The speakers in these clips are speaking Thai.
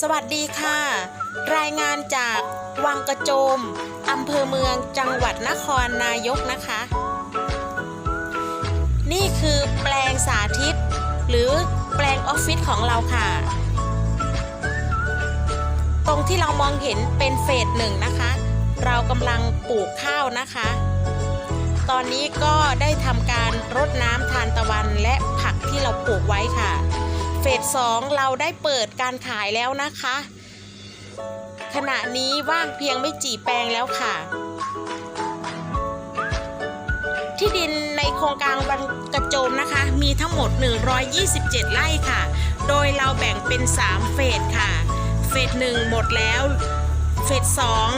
สวัสดีค่ะ รายงานจากวังกระโจมอำเภอเมืองจังหวัดนครนายกนะคะ นี่คือแปลงสาธิต หรือแปลงออฟฟิศของเราค่ะ ตรงที่เรามองเห็นเป็นเฟสหนึ่งนะคะ เรากำลังปลูกข้าวนะคะ ตอนนี้ก็ได้ทำการรดน้ำทานตะวันและผักที่เราปลูกไว้ค่ะ เฟสสองเราได้เปิดการขายแล้วนะคะ ขณะนี้ว่างเพียงไม่กี่แปลงแล้วค่ะ ที่ดินในโครงการบังกระโจมนะคะ มีทั้งหมด 127 ไร่ค่ะ โดยเราแบ่งเป็น 3 เฟสค่ะ เฟสหนึ่งหมดแล้ว เฟสสอง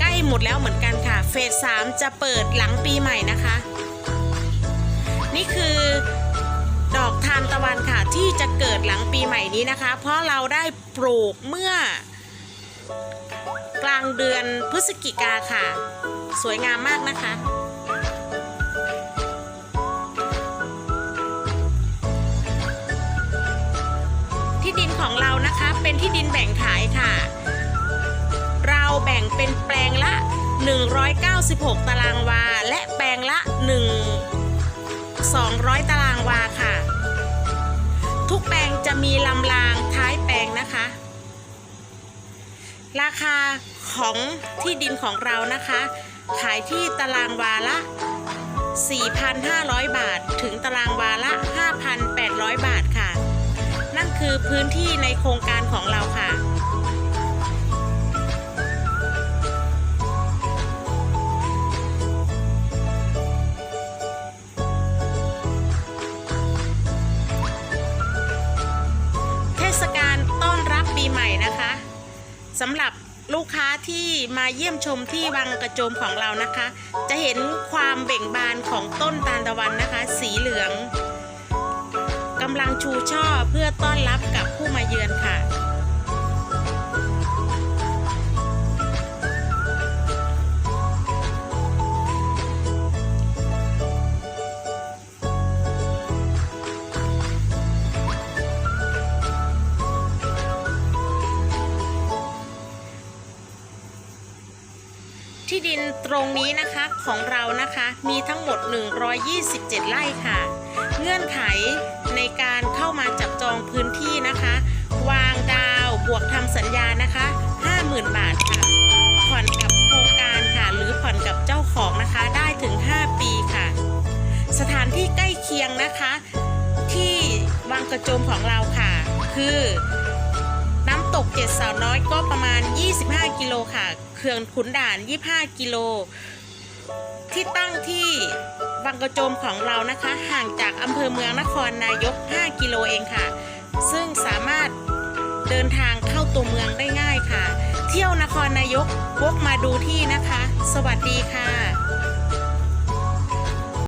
ใกล้หมดแล้วเหมือนกันค่ะ เฟสสามจะเปิดหลังปีใหม่นะคะ นี่คือ ดหลังปีใหม่นี้นะคะ เพราะเราได้ปลูกเมื่อ กลางเดือนพฤศจิกาค่ะ สวยงามมากนะคะที่ดินของเรานะคะเป็นที่ดินแบ่งขายค่ะ เราแบ่งเป็นแปลงละ 196 ตารางวา และแปลงละ 1 200 ตารางวาค่ะ แปลงจะมีลำรางท้ายแปลงนะคะ ราคาของที่ดินของเรานะคะ ขายที่ตารางวาละ 4,500 บาท ถึงตารางวาละ 5,800 บาทค่ะ นั่นคือพื้นที่ในโครงการของเราค่ะ นะคะสำหรับลูกค้าที่มาเยี่ยมชมที่วังกระโจมของเรานะคะ จะเห็นความเบ่งบานของต้นตาลตะวันนะคะ สีเหลืองกำลังชูช่อเพื่อต้อนรับกับผู้มาเยือนค่ะ ที่ดินตรงนี้นะคะของเรานะคะมีทั้งหมด 127 ไร่ค่ะ เงื่อนไขในการเข้ามาจับจองพื้นที่นะคะ วางดาวบวกทำสัญญานะคะ 50,000 บาทค่ะ ผ่อนกับโครงการค่ะ หรือผ่อนกับเจ้าของนะคะได้ถึง 5 ปีค่ะ สถานที่ใกล้เคียงนะคะ ที่วังกระโจมของเราค่ะ คือ ตกเจ็ดสาวน้อยก็ประมาณ 25 กิโลค่ะเขื่อนขุนด่าน 25 กิโล ที่ตั้งที่วังกระโจมของเรานะคะ ห่างจากอำเภอเมืองนครนายก 5 กิโลเองค่ะ ซึ่งสามารถเดินทางเข้าตัวเมืองได้ง่ายค่ะ เที่ยวนครนายกวกมาดูที่นะคะ สวัสดีค่ะ